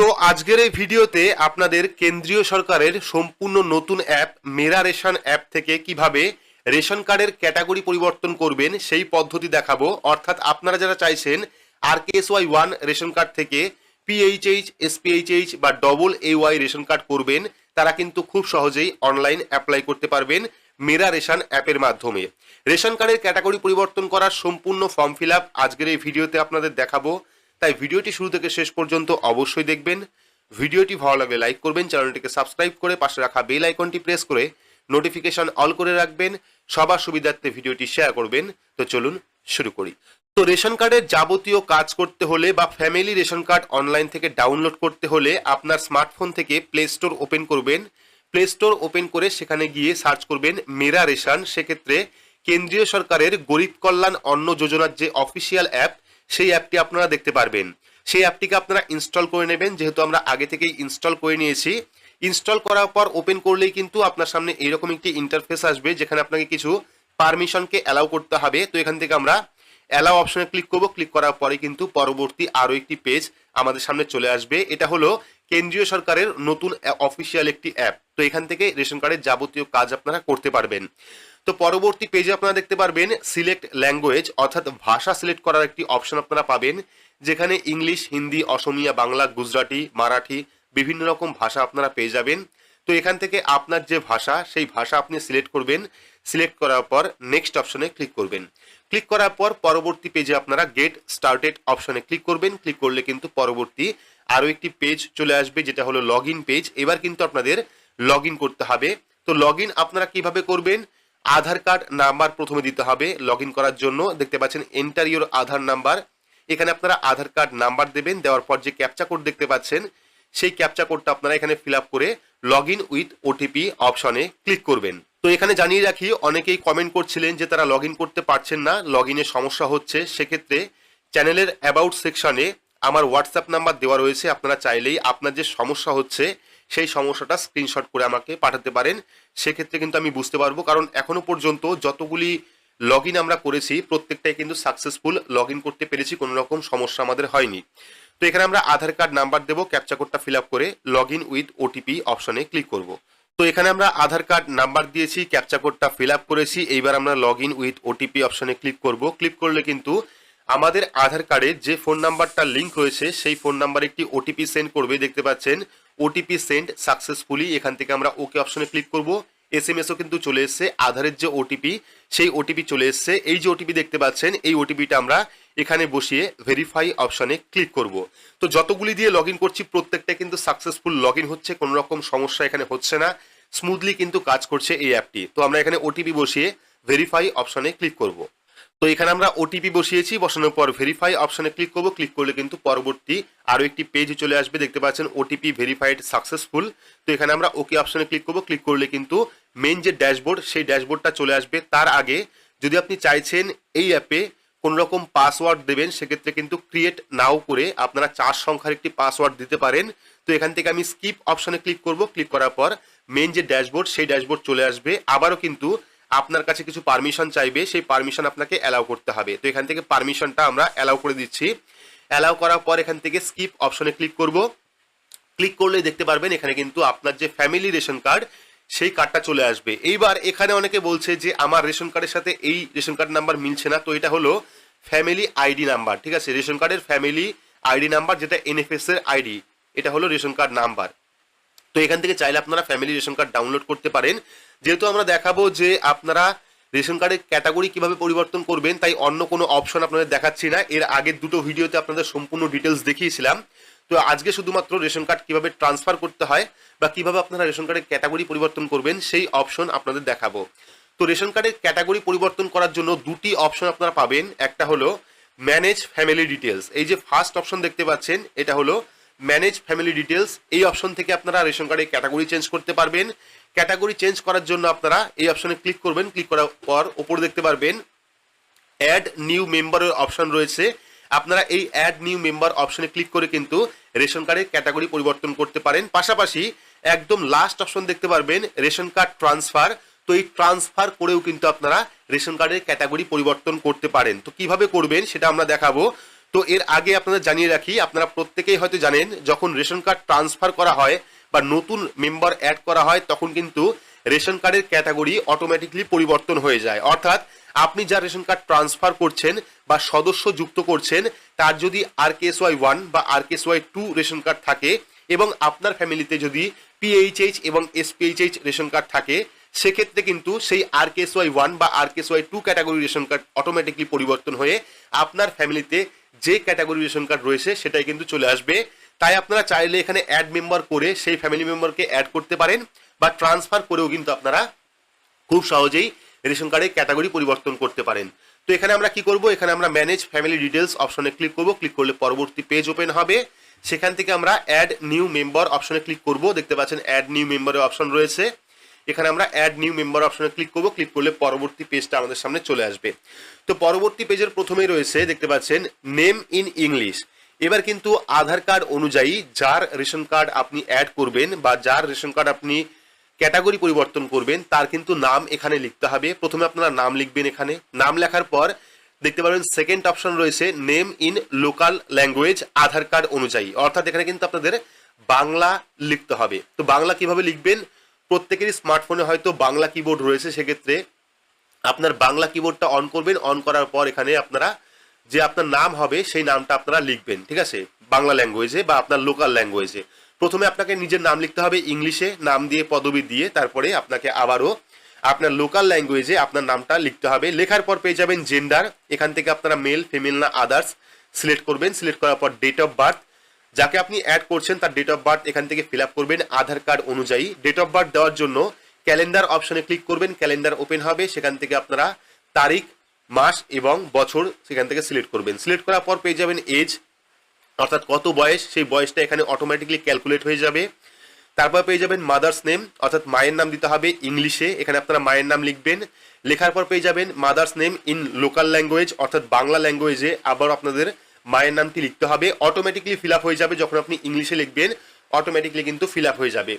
তো আজকের এই ভিডিওতে আপনাদের কেন্দ্রীয় সরকারের সম্পূর্ণ নতুন অ্যাপ মেরা রেশন অ্যাপ থেকে কীভাবে রেশন কার্ডের ক্যাটাগরি পরিবর্তন করবেন সেই পদ্ধতি দেখাবো। অর্থাৎ আপনারা যারা চাইছেন R Y one ration card থেকে পিএইচএইচ এসপিএইচএইচ বা double A Y ration card করবেন, তারা কিন্তু খুব সহজেই অনলাইন অ্যাপ্লাই করতে পারবেন মেরা রেশন অ্যাপের মাধ্যমে। রেশন কার্ডের ক্যাটাগরি পরিবর্তন করার সম্পূর্ণ ফর্ম ফিল আজকের এই ভিডিওতে আপনাদের দেখাবো। তাই ভিডিওটি শুরু থেকে শেষ পর্যন্ত অবশ্যই দেখবেন। ভিডিওটি ভালো লাগলে লাইক করবেন, চ্যানেলটিকে সাবস্ক্রাইব করে পাশে রাখা বেল আইকনটি প্রেস করে নোটিফিকেশন অল করে রাখবেন, সবার সুবিধার্থে ভিডিওটি শেয়ার করবেন। তো চলুন শুরু করি। তো রেশন কার্ডের যাবতীয় কাজ করতে হলে বা ফ্যামিলি রেশন কার্ড অনলাইন থেকে ডাউনলোড করতে হলে আপনার স্মার্টফোন থেকে প্লে স্টোর ওপেন করবেন। প্লে স্টোর ওপেন করে সেখানে গিয়ে সার্চ করবেন মেরা রেশন। সেক্ষেত্রে কেন্দ্রীয় সরকারের গরিব কল্যাণ অন্ন যোজনার যে অফিসিয়াল অ্যাপ সেই অ্যাপটি আপনারা দেখতে পারবেন। সেই অ্যাপটিকে আপনারা ইনস্টল করে নেবেন, যেহেতু আমরা আগে থেকেই ইনস্টল করে নিয়েছি। ইনস্টল করার পর ওপেন করলেই কিন্তু আপনার সামনে এইরকম একটি ইন্টারফেস আসবে, যেখানে আপনাকে কিছু পারমিশনকে অ্যালাউ করতে হবে। তো এখান থেকে আমরা অ্যালাউ অপশনে ক্লিক করব। ক্লিক করার পরে কিন্তু পরবর্তী আরও একটি পেজ আমাদের সামনে চলে আসবে। এটা হলো কেন্দ্রীয় সরকারের নতুন অফিসিয়াল একটি অ্যাপ তো এখান থেকে রেশন কার্ডের যাবতীয় কাজ আপনারা করতে পারবেন। তো পরবর্তী পেজে আপনারা দেখতে পারবেন সিলেক্ট ল্যাঙ্গুয়েজ অর্থাৎ ভাষা সিলেক্ট করার একটি অপশন আপনারা পাবেন, যেখানে ইংলিশ, হিন্দি, অসমিয়া, বাংলা, গুজরাটি, মারাঠি বিভিন্ন রকম ভাষা আপনারা পেয়ে যাবেন। তো এখান থেকে আপনার যে ভাষা, সেই ভাষা আপনি সিলেক্ট করবেন। সিলেক্ট করার পর নেক্সট অপশনে ক্লিক করবেন। ক্লিক করার পর পরবর্তী পেজে আপনারা গেট স্টার্টেড অপশনে ক্লিক করবেন। ক্লিক করলে কিন্তু পরবর্তী আরও একটি পেজ চলে আসবে, যেটা হলো লগ পেজ এবার কিন্তু আপনাদের লগ করতে হবে। তো লগ আপনারা কীভাবে করবেন? আধার কার্ড নাম্বার প্রথমে দিতে হবে লগ করার জন্য। দেখতে পাচ্ছেন এন্টার ইউর আধার নাম্বার। এখানে আপনারা আধার কার্ড নাম্বার দেবেন, দেওয়ার পর যে ক্যাপচা কোড দেখতে পাচ্ছেন, সেই ক্যাপচা কোডটা আপনারা এখানে ফিল করে লগ ইন উইথ ওটিপি অপশনে ক্লিক করবেন। তো এখানে জানিয়ে রাখি, অনেকেই কমেন্ট করছিলেন যে তারা লগ করতে পারছেন না লগ সমস্যা হচ্ছে। সেক্ষেত্রে চ্যানেলের অ্যাবাউট সেকশনে আমার হোয়াটসঅ্যাপ নাম্বার দেওয়া রয়েছে, আপনারা চাইলেই আপনার যে সমস্যা হচ্ছে, সেই সমস্যাটা স্ক্রিনশট করে আমাকে পাঠাতে পারেন। সেক্ষেত্রে কিন্তু আমি বুঝতে পারব, কারণ এখনও পর্যন্ত যতগুলি লগ আমরা করেছি, প্রত্যেকটাই কিন্তু সাকসেসফুল লগ করতে পেরেছি, কোনো রকম সমস্যা আমাদের হয়নি। তো এখানে আমরা আধার কার্ড নাম্বার দেবো ক্যাপচা কোডটা ফিল আপ করে লগ ইন উইথ ওটিপি অপশনে ক্লিক করব। তো এখানে আমরা আধার কার্ড নাম্বার দিয়েছি ক্যাপচা কোডটা ফিল আপ করেছি, এইবার আমরা লগ ইন উইথ ওটিপি অপশনে ক্লিক করব। ক্লিক করলে কিন্তু আমাদের আধার কার্ডে যে ফোন নাম্বারটা লিঙ্ক রয়েছে, সেই ফোন নাম্বারে একটি ওটিপি সেন্ড করবে, দেখতে পাচ্ছেন। ওটিপি সেন্ড সাকসেসফুলি এখান থেকে আমরা ওকে অপশনে ক্লিক করব। এস এম এসও কিন্তু চলে এসছে, আধারের যে ওটিপি সেই ওটিপি চলে এসছে। এই যে ওটিপি দেখতে পাচ্ছেন, এই ওটিপিটা আমরা এখানে বসিয়ে ভেরিফাই অপশানে ক্লিক করব। তো যতগুলি দিয়ে লগ করছি, প্রত্যেকটা কিন্তু সাকসেসফুল লগ হচ্ছে কোনো রকম সমস্যা এখানে হচ্ছে না। স্মুথলি কিন্তু কাজ করছে এই অ্যাপটি তো আমরা এখানে ওটিপি বসিয়ে ভেরিফাই অপশানে ক্লিক করব। তো এখানে আমরা ওটিপি বসিয়েছি, বসানোর পর ভেরিফাই অপশনে ক্লিক করব। ক্লিক করলে কিন্তু পরবর্তী আরও একটি পেজ চলে আসবে। দেখতে পাচ্ছেন ওটিপি ভেরিফাইড সাকসেসফুল তো এখানে আমরা ওকে অপশনে ক্লিক করব। ক্লিক করলে কিন্তু মেন যে ড্যাশবোর্ড সেই ড্যাশবোর্ডটা চলে আসবে। তার আগে যদি আপনি চাইছেন এই অ্যাপে কোন রকম পাসওয়ার্ড দেবেন, সেক্ষেত্রে কিন্তু ক্রিয়েট নাও করে আপনারা চার সংখ্যার একটি পাসওয়ার্ড দিতে পারেন। তো এখান থেকে আমি স্কিপ অপশনে ক্লিক করব। ক্লিক করার পর মেন যে ড্যাশবোর্ড সেই ড্যাশবোর্ড চলে আসবে। আবারও কিন্তু আপনার কাছে কিছু পারমিশন চাইবে, সেই পারমিশন আপনাকে অ্যালাউ করতে হবে। তো এখান থেকে পারমিশনটা আমরা অ্যালাউ করে দিচ্ছি। অ্যালাউ করার পর এখান থেকে স্কিপ অপশনে ক্লিক করব। ক্লিক করলে দেখতে পারবেন এখানে কিন্তু আপনার যে ফ্যামিলি রেশন কার্ড সেই কার্ডটা চলে আসবে। এইবার এখানে অনেকে বলছে যে, আমার রেশন কার্ডের সাথে এই রেশন কার্ড নাম্বার মিলছে না। তো এটা হলো ফ্যামিলি আইডি নাম্বার ঠিক আছে? রেশন কার্ডের ফ্যামিলি আইডি নাম্বার যেটা এনএফএস এর আইডি এটা হলো রেশন কার্ড নাম্বার তো এখান থেকে চাইলে আপনারা ফ্যামিলি রেশন কার্ড ডাউনলোড করতে পারেন। যেহেতু আমরা দেখাবো যে আপনারা রেশন কার্ডের ক্যাটাগরি কীভাবে পরিবর্তন করবেন, তাই অন্য কোনো অপশন আপনাদের দেখাচ্ছি না। এর আগের দুটো ভিডিওতে আপনাদের সম্পূর্ণ ডিটেলস দেখিয়েছিলাম। তো আজকে শুধুমাত্র রেশন কার্ড কীভাবে ট্রান্সফার করতে হয় বা কীভাবে আপনারা রেশন কার্ডের ক্যাটাগরি পরিবর্তন করবেন, সেই অপশন আপনাদের দেখাবো। তো রেশন কার্ডের ক্যাটাগরি পরিবর্তন করার জন্য দুটি অপশন আপনারা পাবেন। একটা হলো ম্যানেজ ফ্যামিলি ডিটেলস এই যে ফার্স্ট অপশন দেখতে পাচ্ছেন, এটা হলো ম্যানেজ ফ্যামিলি ডিটেলস এই অপশন থেকে আপনারা রেশন কার্ডের ক্যাটাগরি চেঞ্জ করতে পারবেন। ক্যাটাগরি চেঞ্জ করার জন্য আপনারা এই অপশনে ক্লিক করবেন। ক্লিক করার পর ওপরে দেখতে পারবেন অ্যাড নিউ মেম্বারের অপশন রয়েছে। আপনারা এই অ্যাড নিউ মেম্বার অপশনে ক্লিক করে কিন্তু রেশন কার্ডের ক্যাটাগরি পরিবর্তন করতে পারেন। পাশাপাশি একদম লাস্ট অপশন দেখতে পারবেন, রেশন কার্ড ট্রান্সফার তো এই ট্রান্সফার করেও কিন্তু আপনারা রেশন কার্ডের ক্যাটাগরি পরিবর্তন করতে পারেন। তো কীভাবে করবেন সেটা আমরা দেখাবো। তো এর আগে আপনাদের জানিয়ে রাখি, আপনারা প্রত্যেকেই হয়তো জানেন, যখন রেশন কার্ড ট্রান্সফার করা হয় বা নতুন মেম্বার অ্যাড করা হয়, তখন কিন্তু রেশন কার্ডের ক্যাটাগরি অটোমেটিকলি পরিবর্তন হয়ে যায়। অর্থাৎ আপনি যা রেশন কার্ড ট্রান্সফার করছেন বা সদস্য যুক্ত করছেন, তার যদি আর কেস ওয়াই ওয়ান বা R KS Y two ration card থাকে এবং আপনার ফ্যামিলিতে যদি পিএইচএইচ এবং এসপিএইচএইচ রেশন কার্ড থাকে, সেক্ষেত্রে কিন্তু সেই আর কেস ওয়াই ওয়ান বা R KS Y two category ration card automatically পরিবর্তন হয়ে আপনার ফ্যামিলিতে যে ক্যাটাগরি রেশন কার্ড রয়েছে, সেটাই কিন্তু চলে আসবে। তাই আপনারা চাইলে এখানে অ্যাড মেম্বার করে সেই ফ্যামিলি মেম্বারকে অ্যাড করতে পারেন বা ট্রান্সফার করেও কিন্তু আপনারা খুব সহজেই রেশন কার্ডের ক্যাটাগরি পরিবর্তন করতে পারেন। তো এখানে আমরা কি করব? এখানে আমরা ম্যানেজ ফ্যামিলি ডিটেলস অপশনে ক্লিক করব। ক্লিক করলে পরবর্তী পেজ ওপেন হবে। সেখান থেকে আমরা অ্যাড নিউ মেম্বার অপশনে ক্লিক করব। দেখতে পাচ্ছেন অ্যাড নিউ মেম্বারের অপশন রয়েছে। এখানে আমরা অ্যাড নিউ মেম্বার অপশনে ক্লিক করব। ক্লিক করলে পরবর্তী পেজটা আমাদের সামনে চলে আসবে। তো পরবর্তী পেজের প্রথমেই রয়েছে, দেখতে পাচ্ছেন নেম ইন ইংলিশ এবার কিন্তু আধার কার্ড অনুযায়ী যার রেশন কার্ড আপনি অ্যাড করবেন বা যার রেশন কার্ড আপনি ক্যাটাগরি পরিবর্তন করবেন, তার কিন্তু নাম এখানে লিখতে হবে। প্রথমে আপনারা নাম লিখবেন এখানে। নাম লেখার পর দেখতে পাবেন সেকেন্ড অপশন রয়েছে name in local language Aadhaar card অনুযায়ী। অর্থাৎ এখানে কিন্তু আপনাদের বাংলা লিখতে হবে। তো বাংলা কীভাবে লিখবেন? প্রত্যেকেরই স্মার্টফোনে হয়তো বাংলা কিবোর্ড রয়েছে, সেক্ষেত্রে আপনার বাংলা কিবোর্ডটা অন করবেন। অন করার পর এখানে আপনারা যে আপনার নাম হবে, সেই নামটা আপনারা লিখবেন, ঠিক আছে? বাংলা ল্যাঙ্গুয়েজে বা আপনার লোকাল ল্যাঙ্গুয়েজে প্রথমে আপনাকে নিজের নাম লিখতে হবে ইংলিশে, নাম দিয়ে, পদবি দিয়ে, তারপরে আপনাকে আবারও আপনার লোকাল ল্যাঙ্গুয়েজে আপনার নামটা লিখতে হবে। লেখার পর পেয়ে যাবেন জেন্ডার এখান থেকে আপনারা মেল ফিমেল না আদার্স সিলেক্ট করবেন। সিলেক্ট করার পর ডেট অফ বার্থ যাকে আপনি অ্যাড করছেন, তার ডেট অফ বার্থ এখান থেকে ফিল করবেন আধার কার্ড অনুযায়ী। ডেট অফ বার্থ দেওয়ার জন্য ক্যালেন্ডার অপশনে ক্লিক করবেন ক্যালেন্ডার ওপেন হবে, সেখান থেকে আপনারা তারিখ মাস এবং বছর সেখান থেকে সিলেক্ট করবেন। সিলেক্ট করার পর পেয়ে যাবেন এজ, অর্থাৎ কত বয়স, সেই বয়সটা এখানে অটোমেটিকলি ক্যালকুলেট হয়ে যাবে। তারপর পেয়ে যাবেন মাদার্স নেম অর্থাৎ মায়ের নাম দিতে হবে ইংলিশে, এখানে আপনারা মায়ের নাম লিখবেন। লেখার পর পেয়ে যাবেন mother's name in local language অর্থাৎ বাংলা ল্যাঙ্গুয়েজে আবার আপনাদের মায়ের নামটি লিখতে হবে। অটোমেটিকলি ফিল হয়ে যাবে যখন আপনি ইংলিশে লিখবেন অটোমেটিকলি কিন্তু ফিল হয়ে যাবে।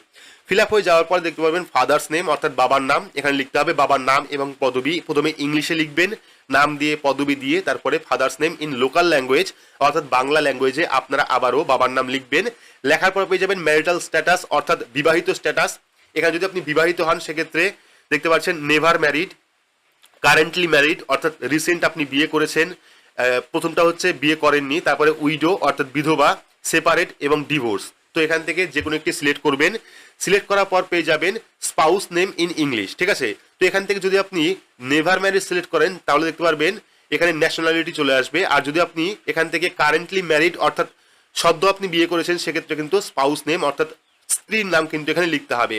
ফিল হয়ে যাওয়ার পর দেখতে পাবেন ফাদার্স নেম অর্থাৎ বাবার নাম, এখানে লিখতে হবে বাবার নাম এবং পদবি, প্রথমে ইংলিশে লিখবেন। নাম দিয়ে, পদবি দিয়ে, তারপরে father's name in local language অর্থাৎ বাংলা ল্যাঙ্গুয়েজে আপনারা আবারও বাবার নাম লিখবেন। লেখার পর পেয়ে যাবেন ম্যারিটাল স্ট্যাটাস অর্থাৎ বিবাহিত স্ট্যাটাস এখানে যদি আপনি বিবাহিত হন, সেক্ষেত্রে দেখতে পাচ্ছেন নেভার ম্যারিড কারেন্টলি ম্যারিড অর্থাৎ রিসেন্ট আপনি বিয়ে করেছেন। প্রথমটা হচ্ছে বিয়ে করেননি, তারপরে উইডো অর্থাৎ বিধবা সেপারেট এবং ডিভোর্স তো এখান থেকে যে কোনো একটি সিলেক্ট করবেন। সিলেক্ট করার পর পেয়ে যাবেন স্পাউস নেম ইন ইংলিশ ঠিক আছে? তো এখান থেকে যদি আপনি নেভার ম্যারিড সিলেক্ট করেন, তাহলে দেখতে পারবেন এখানে ন্যাশনালিটি চলে আসবে। আর যদি আপনি এখান থেকে কারেন্টলি ম্যারিড অর্থাৎ সদ্য আপনি বিয়ে করেছেন, সেক্ষেত্রে কিন্তু স্পাউস নেম অর্থাৎ স্ত্রীর নাম কিন্তু এখানে লিখতে হবে।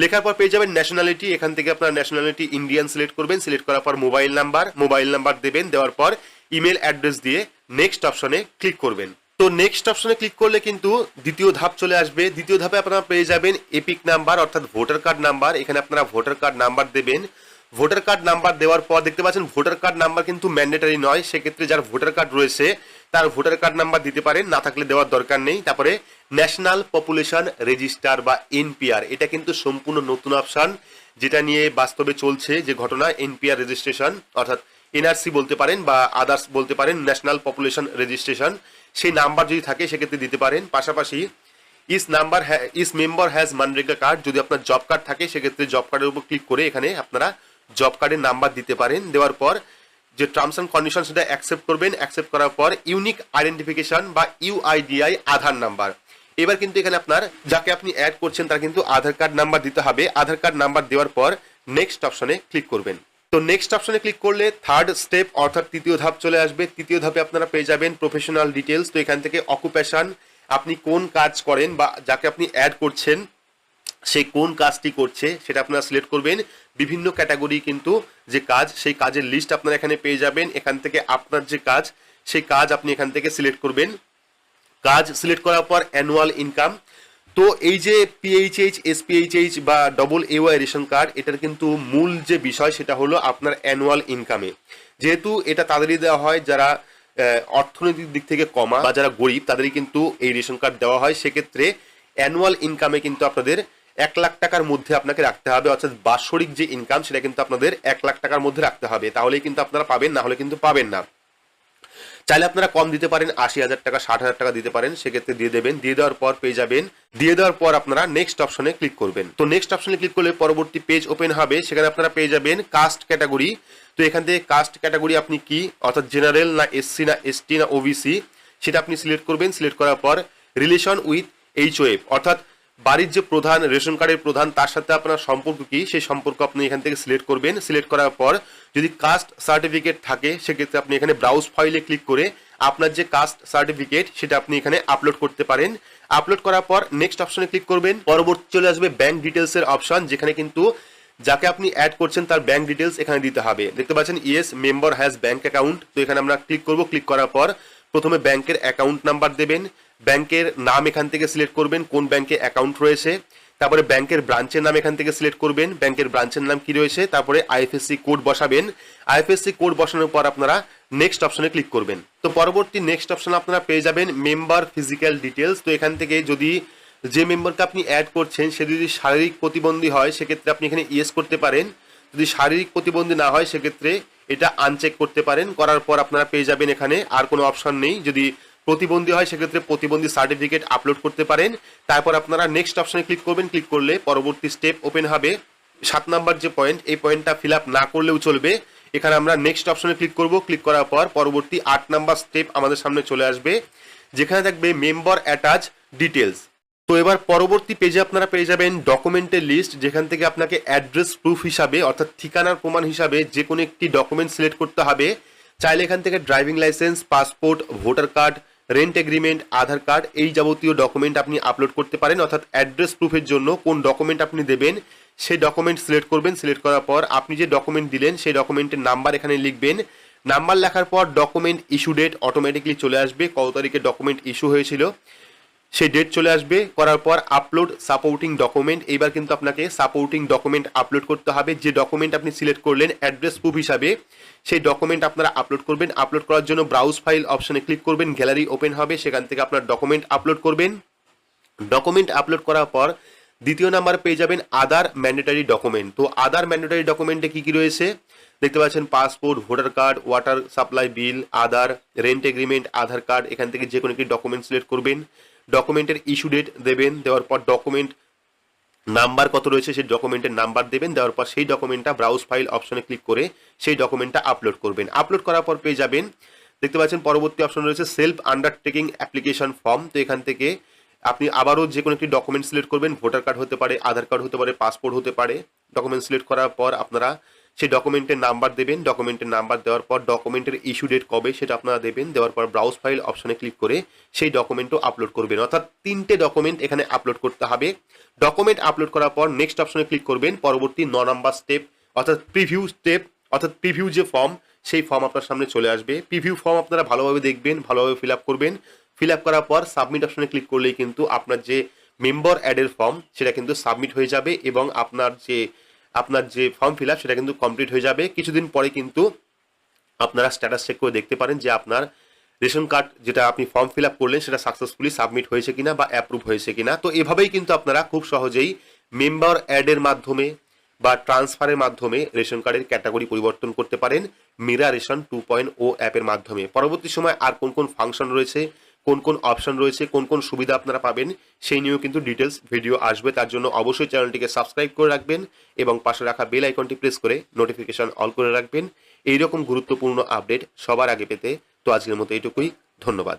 লেখার পর পেয়ে যাবেন ন্যাশনালিটি এখান থেকে আপনার ন্যাশনালিটি ইন্ডিয়ান সিলেক্ট করবেন। সিলেক্ট করার পর মোবাইল নাম্বার মোবাইল নাম্বার দেবেন, দেওয়ার পর ইমেল অ্যাড্রেস দিয়ে নেক্সট অপশনে ক্লিক করবেন। তো নেক্সট অপশনে ক্লিক করলে কিন্তু দ্বিতীয় ধাপ চলে আসবে। দ্বিতীয় ধাপে আপনারা পেয়ে যাবেন এপিক নাম্বার অর্থাৎ ভোটার কার্ড নাম্বার এখানে আপনারা ভোটার কার্ড নাম্বার দেবেন। ভোটার কার্ড নাম্বার দেওয়ার পর দেখতে পাচ্ছেন ভোটার কার্ড নাম্বার কিন্তু ম্যান্ডেটারি নয়। সেক্ষেত্রে যার ভোটার কার্ড রয়েছে, তার ভোটার কার্ড নাম্বার দিতে পারেন। না থাকলে দেওয়ার দরকার নেই। তারপরে ন্যাশনাল পপুলেশন রেজিস্টার বা এনপিআর এটা কিন্তু সম্পূর্ণ নতুন অপশন যেটা নিয়ে বাস্তবে চলছে যে ঘটনা এনপিআর রেজিস্ট্রেশন অর্থাৎ এনআরসি বলতে পারেন বা আদার্স বলতে পারেন ন্যাশনাল পপুলেশন রেজিস্ট্রেশন সেই নাম্বার যদি থাকে, সেক্ষেত্রে দিতে পারেন। পাশাপাশি is number is member has MNREGA card. যদি আপনার জব কার্ড থাকে, সেক্ষেত্রে জব কার্ডের উপর ক্লিক করে এখানে আপনারা জব কার্ডের নাম্বার দিতে পারেন। দেওয়ার পর যে টার্মস অ্যান্ড কন্ডিশন সেটা অ্যাকসেপ্ট করবেন। অ্যাকসেপ্ট করার পর ইউনিক আইডেন্টিফিকেশন বা ইউআইডিআই আধার নাম্বার। এবার কিন্তু এখানে আপনার যাকে আপনি অ্যাড করছেন, তার কিন্তু আধার কার্ড নাম্বার দিতে হবে। আধার কার্ড নাম্বার দেওয়ার পর নেক্সট অপশনে ক্লিক করবেন। তো নেক্সট অপশনে ক্লিক করলে থার্ড স্টেপ অর্থাৎ তৃতীয় ধাপ চলে আসবে। তৃতীয় ধাপে আপনারা পেয়ে যাবেন প্রফেশনাল ডিটেলস তো এখান থেকে অকুপেশান আপনি কোন কাজ করেন বা যাকে আপনি অ্যাড করছেন, সে কোন কাজটি করছে, সেটা আপনারা সিলেক্ট করবেন। বিভিন্ন ক্যাটাগরি কিন্তু যে কাজ, সেই কাজের লিস্ট আপনারা এখানে পেয়ে যাবেন। এখান থেকে আপনার যে কাজ, সেই কাজ আপনি এখান থেকে সিলেক্ট করবেন। কাজ সিলেক্ট করার পর অ্যানুয়াল ইনকাম তো এই যে পিএইচএইচ এসপিএইচএইচ বা ডবল এওয়াই রেশন কার্ড এটার কিন্তু মূল যে বিষয় সেটা হলো আপনার অ্যানুয়াল ইনকামে যেহেতু এটা তাদেরই দেওয়া হয়, যারা অর্থনৈতিক দিক থেকে কমা বা যারা গরিব, তাদেরই কিন্তু এই রেশন কার্ড দেওয়া হয়। সেক্ষেত্রে অ্যানুয়াল ইনকামে কিন্তু আপনাদের এক লাখ টাকার মধ্যে আপনাকে রাখতে হবে। অর্থাৎ বাৎসরিক যে ইনকাম সেটা কিন্তু আপনাদের এক লাখ টাকার মধ্যে রাখতে হবে। তাহলেই কিন্তু আপনারা পাবেন, না হলে কিন্তু পাবেন না। চাইলে আপনারা কম দিতে পারেন, আশি হাজার টাকা, ষাট হাজার টাকা দিতে পারেন, সেক্ষেত্রে দিয়ে দেবেন, দিয়ে দেওয়ার পর পেয়ে যাবেন, দিয়ে দেওয়ার পর আপনারা নেক্সট অপশনে ক্লিক করবেন। তো নেক্সট অপশনে ক্লিক করলে পরবর্তী পেজ ওপেন হবে, সেখানে আপনারা পেয়ে যাবেন কাস্ট ক্যাটাগরি তো এখান থেকে কাস্ট ক্যাটাগরি আপনি কি, অর্থাৎ জেনারেল না এসসি না এসটি না ওবিসি সেটা আপনি সিলেক্ট করবেন সিলেক্ট করার পর রিলেশন উইথ এইচ এইচওএফ অর্থাৎ বাড়ির যে প্রধান রেশন কার্ডের প্রধান, তার সাথে আপনার সম্পর্ক কি? সেই সম্পর্ক আপনি এখান থেকে সিলেক্ট করবেন। সিলেক্ট করার পর যদি কাস্ট সার্টিফিকেট থাকে, সেক্ষেত্রে আপনি এখানে ব্রাউজ ফাইলে ক্লিক করে আপনার যে কাস্ট সার্টিফিকেট, সেটা আপনি এখানে আপলোড করতে পারেন। আপলোড করার পর নেক্সট অপশনে ক্লিক করবেন। পরবর্তী চলে আসবে ব্যাংক ডিটেলসের অপশন, যেখানে কিন্তু যাকে আপনি অ্যাড করছেন, তার ব্যাংক ডিটেলস এখানে দিতে হবে। দেখতে পাচ্ছেন, yes, member has bank account. তো এখানে আমরা ক্লিক করব। ক্লিক করার পর প্রথমে ব্যাংকের অ্যাকাউন্ট নাম্বার দেবেন। ব্যাংকের নাম এখান থেকে সিলেক্ট করবেন, কোন ব্যাংকে অ্যাকাউন্ট রয়েছে, তারপরে ব্যাংকের ব্রাঞ্চের নাম এখান থেকে সিলেক্ট করবেন, ব্যাংকের ব্রাঞ্চের নাম কি রয়েছে, তারপরে আইএফএসসি কোড বসাবেন, আইএফএসসি কোড বসানোর পর আপনারা নেক্সট অপশনে ক্লিক করবেন। তো পরবর্তী নেক্সট অপশন আপনারা পেয়ে যাবেন মেম্বার ফিজিক্যাল ডিটেলস তো এখান থেকে যদি যে মেম্বারকে আপনি অ্যাড করছেন, সে যদি শারীরিক প্রতিবন্ধী হয়, সেক্ষেত্রে আপনি এখানে ইয়েস করতে পারেন। যদি শারীরিক প্রতিবন্ধী না হয়, সেক্ষেত্রে এটা আনচেক করতে পারেন। করার পর আপনারা পেয়ে যাবেন এখানে আর কোনো অপশন নেই। যদি প্রতিবন্ধী হয়, সেক্ষেত্রে প্রতিবন্ধী সার্টিফিকেট আপলোড করতে পারেন। তারপর আপনারা নেক্সট অপশানে ক্লিক করবেন। ক্লিক করলে পরবর্তী স্টেপ ওপেন হবে। সাত নাম্বার যে পয়েন্ট এই পয়েন্টটা ফিল না করলেও চলবে। এখানে আমরা নেক্সট অপশনে ক্লিক করব। ক্লিক করার পর পরবর্তী আট নাম্বার স্টেপ আমাদের সামনে চলে আসবে। যেখানে থাকবে মেম্বার অ্যাটাচ ডিটেলস তো এবার পরবর্তী পেজে আপনারা পেয়ে যাবেন ডকুমেন্টের লিস্ট যেখান থেকে আপনাকে অ্যাড্রেস প্রুফ হিসাবে, অর্থাৎ ঠিকানার প্রমাণ হিসাবে যে কোনো একটি ডকুমেন্ট সিলেক্ট করতে হবে। চাইলে এখান থেকে driving licence passport voter card rent agreement Aadhaar card এই যাবতীয় ডকুমেন্ট আপনি আপলোড করতে পারেন, অর্থাৎ অ্যাড্রেস প্রুফের জন্য কোন ডকুমেন্ট আপনি দেবেন সেই ডকুমেন্ট সিলেক্ট করবেন সিলেক্ট করার পর আপনি যে ডকুমেন্ট দিলেন, সেই ডকুমেন্টের নাম্বার এখানে লিখবেন। নাম্বার লেখার পর ডকুমেন্ট ইস্যু ডেট অটোমেটিকলি চলে আসবে, কত তারিখে ডকুমেন্ট ইস্যু হয়েছিল সেই ডেট চলে আসবে, করার পর আপলোড সাপোর্টিং ডকুমেন্ট এইবার কিন্তু আপনাকে সাপোর্টিং ডকুমেন্ট আপলোড করতে হবে, যে ডকুমেন্ট আপনি সিলেক্ট করলেন অ্যাড্রেস প্রুফ হিসাবে। সেই ডকুমেন্ট আপনারা আপলোড করবেন। আপলোড করার জন্য ব্রাউজ ফাইল অপশনে ক্লিক করবেন। গ্যালারি ওপেন হবে। সেখান থেকে আপনার ডকুমেন্ট আপলোড করবেন। ডকুমেন্ট আপলোড করার পর দ্বিতীয় নাম্বার পেয়ে যাবেন আদার ম্যান্ডেটারি ডকুমেন্ট তো আদার ম্যান্ডেটারি ডকুমেন্টে কি কি রয়েছে? দেখতে পাচ্ছেন passport voter card water supply bill other rent agreement Aadhaar card এখান থেকে যে কোনো একটি ডকুমেন্ট সিলেক্ট করবেন। ডকুমেন্টের ইস্যু ডেট দেবেন। দেওয়ার পর ডকুমেন্ট নাম্বার কত রয়েছে সেই ডকুমেন্টের নাম্বার দেবেন, দেওয়ার পর সেই ডকুমেন্টটা ব্রাউজ ফাইল অপশনে ক্লিক করে সেই ডকুমেন্টটা আপলোড করবেন। আপলোড করার পর পেয়ে যাবেন, দেখতে পাচ্ছেন পরবর্তী অপশন রয়েছে সেলফ আন্ডারটেকিং অ্যাপ্লিকেশন ফর্ম তো এখান থেকে আপনি আবারও যে কোনো একটি ডকুমেন্ট সিলেক্ট করবেন ভোটার কার্ড হতে পারে, আধার কার্ড হতে পারে পাসপোর্ট হতে পারে। ডকুমেন্ট সিলেক্ট করার পর আপনারা সেই ডকুমেন্টের নাম্বার দেবেন। ডকুমেন্টের নাম্বার দেওয়ার পর ডকুমেন্টের ইস্যু ডেট কবে সেটা আপনারা দেবেন। দেওয়ার পর ব্রাউজ ফাইল অপশনে ক্লিক করে সেই ডকুমেন্টও আপলোড করবেন। অর্থাৎ তিনটে ডকুমেন্ট এখানে আপলোড করতে হবে। ডকুমেন্ট আপলোড করার পর নেক্সট অপশনে ক্লিক করবেন। পরবর্তী ন নাম্বার স্টেপ অর্থাৎ প্রিভিউ স্টেপ অর্থাৎ প্রিভিউ যে ফর্ম সেই ফর্ম আপনার সামনে চলে আসবে। প্রিভিউ ফর্ম আপনারা ভালোভাবে দেখবেন, ভালোভাবে ফিল আপ করবেন। ফিল আপ করার পর সাবমিট অপশনে ক্লিক করলেই কিন্তু আপনার যে মেম্বার অ্যাডের ফর্ম সেটা কিন্তু সাবমিট হয়ে যাবে এবং আপনার যে আপনার যে ফর্ম ফিল সেটা কিন্তু কমপ্লিট হয়ে যাবে। কিছুদিন পরে কিন্তু আপনারা স্ট্যাটাস চেক করে দেখতে পারেন যে আপনার রেশন কার্ড যেটা আপনি ফর্ম ফিল আপ করলেন, সেটা সাকসেসফুলি সাবমিট হয়েছে কিনা বা অ্যাপ্রুভ হয়েছে কিনা। তো এভাবেই কিন্তু আপনারা খুব সহজেই মেম্বার অ্যাডের মাধ্যমে বা ট্রান্সফারের মাধ্যমে রেশন কার্ডের ক্যাটাগরি পরিবর্তন করতে পারেন। Mera ration two point O অ্যাপের মাধ্যমে। পরবর্তী সময় আর কোন কোন ফাংশন রয়েছে কোন কোন অপশন রয়েছে, কোন কোন সুবিধা আপনারা পাবেন, সেই নিয়েও কিন্তু ডিটেলস ভিডিও আসবে। তার জন্য অবশ্যই চ্যানেলটিকে সাবস্ক্রাইব করে রাখবেন এবং পাশে রাখা বেল আইকনটি প্রেস করে নোটিফিকেশন অল করে রাখবেন। এইরকম গুরুত্বপূর্ণ আপডেট সবার আগে পেতে। তো আজকের মতো এটুকুই ধন্যবাদ।